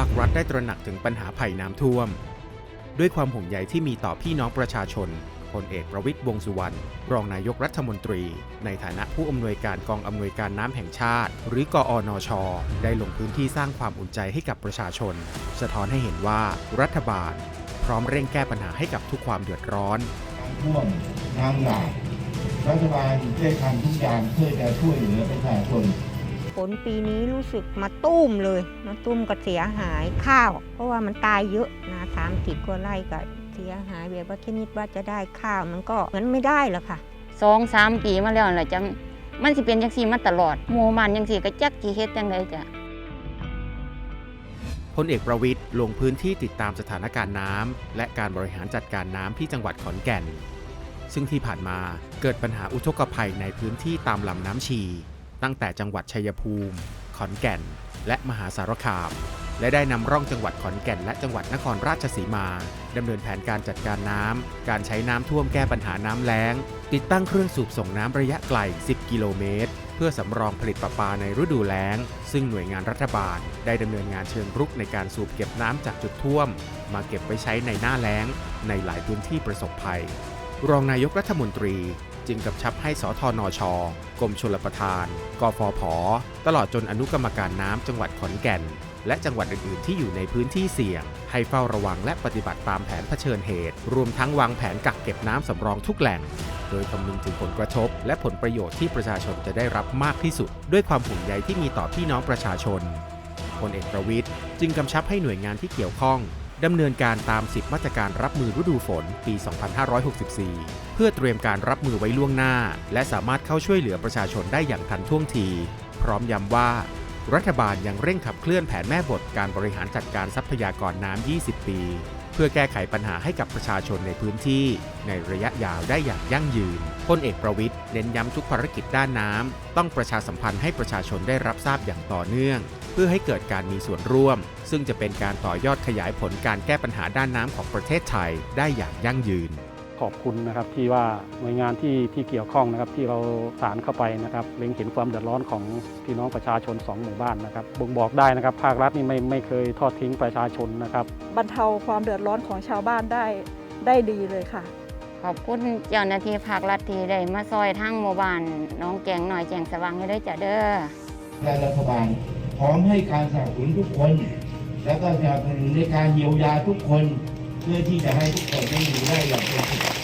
าครัฐได้ตระหนักถึงปัญหาภัยน้ำท่วม ด้วยความห่วงใยที่มีต่อพี่น้องประชาชนพลเอกประวิตยวงสุวรรณรองนายกรัฐมนตรี ในฐานะผู้อำนวยการกองอำนวยการน้ำแห่งชาติ หรือกอนช ได้ลงพื้นที่สร้างความอุ่นใจให้กับประชาชน สะท้อนให้เห็นว่ารัฐบาล พร้อมเร่งแก้ปัญหาให้กับทุกความเดือดร้อนน้ำท่วมน้ำหลากรัฐบาลได้ทำทุกอย่างเพื่อจะช่วยเหลือประชาชน ฝนปีนี้รู้สึกมาตุ้มเลยมาตุ้มก็เสียหายข้าว เพราะว่ามันตายเยอะนะสามสิบกว่าไร่ก็เสียหายแบบว่าแค่นิดว่าจะได้ข้าวมันก็เหมือนไม่ได้หรอกค่ะสองสามปีมาแล้วแหละจังมันสิเป็นจังซี่มาตลอดหมู่บ้านจังซี่ก็จักสิเฮ็ดจังไดจ้ะพลเอกประวิตยลงพื้นที่ติดตามสถานการณ์น้ำและการบริหารจัดการน้ำที่จังหวัดขอนแก่น ซึ่งที่ผ่านมาเกิดปัญหาอุทกภัยในพื้นที่ตามลำน้ำชี ตั้งแต่จังหวัดชัยภูมิ ขอนแก่น และมหาสารคาม และได้นำร่องจังหวัดขอนแก่นและจังหวัดนครราชสีมาดำเนินแผนการจัดการน้ำ การใช้น้ำท่วมแก้ปัญหาน้ำแล้ง ติดตั้งเครื่องสูบส่งน้ำระยะไกล 10 กิโลเมตร เพื่อสำรองผลิตประปาในฤดูแล้ง ซึ่งหน่วยงานรัฐบาล ได้ดำเนินงานเชิงรุกในการสูบเก็บน้ำจากจุดท่วม มาเก็บไว้ใช้ในหน้าแล้ง ในหลายพื้นที่ประสบภัย รองนายกรัฐมนตรี จึงกำชับให้สทนช กรมชลประทาน กฟผ ตลอดจนอนุกรรมการน้ำจังหวัดขอนแก่น และจังหวัดอื่น ๆ ที่อยู่ในพื้นที่เสี่ยง ให้เฝ้าระวังและปฏิบัติตามแผนเผชิญเหตุ รวมทั้งวางแผนกักเก็บน้ำสำรองทุกแหล่ง โดยคำนึงถึงผลกระทบ และผลประโยชน์ที่ประชาชนจะได้รับมากที่สุด ด้วยความห่วงใยที่มีต่อพี่น้องประชาชนพลเอกประวิทย์จึงกำชับให้หน่วยงานที่เกี่ยวข้อง ดำเนินการตาม 10 มาตรการรับมือฤดูฝน ปี 2564 เพื่อเตรียมการรับมือไว้ล่วงหน้า และสามารถเข้าช่วยเหลือประชาชนได้อย่างทันท่วงที พร้อมย้ำว่า รัฐบาลยังเร่งขับเคลื่อนแผนแม่บทการบริหารจัดการทรัพยากรน้ำ 20 ปี เพื่อแก้ไขปัญหาให้กับประชาชนในพื้นที่ ในระยะยาวได้อย่างยั่งยืนพลเอกประวิทย์เน้นย้ำทุกภารกิจด้านน้ำต้องประชาสัมพันธ์ให้ประชาชนได้รับทราบอย่างต่อเนื่อง พื่อให้เกิดการมีส่วนร่วม ซึ่งจะเป็นการต่อยอดขยายผลการแก้ปัญหาด้านน้ำของประเทศไทยได้อย่างยั่งยืน ขอบคุณนะครับที่ว่าหน่วยงานที่ที่เกี่ยวข้องนะครับที่เราสารเข้าไปนะครับเล็งเห็นความเดือดร้อนของพี่น้องประชาชนสองหมู่บ้านนะครับบ่งบอกได้นะครับ ภาครัฐนี่ไม่ไม่เคยทอดทิ้งประชาชนนะครับบรรเทาความเดือดร้อนของชาวบ้านได้ได้ดีเลยค่ะขอบคุณเจ้าหน้าที่ภาครัฐที่ได้มาซอยทั้งหมู่บ้านน้องแกงหน่อยแจงสว่างให้ได้จ้ะเด้อและรัฐบาล พร้อมให้การสนับสนุนทุกคน และก็สนับสนุนในการเยียวยาทุกคน เพื่อที่จะให้ทุกคนได้อยู่ได้อย่างเป็นสุข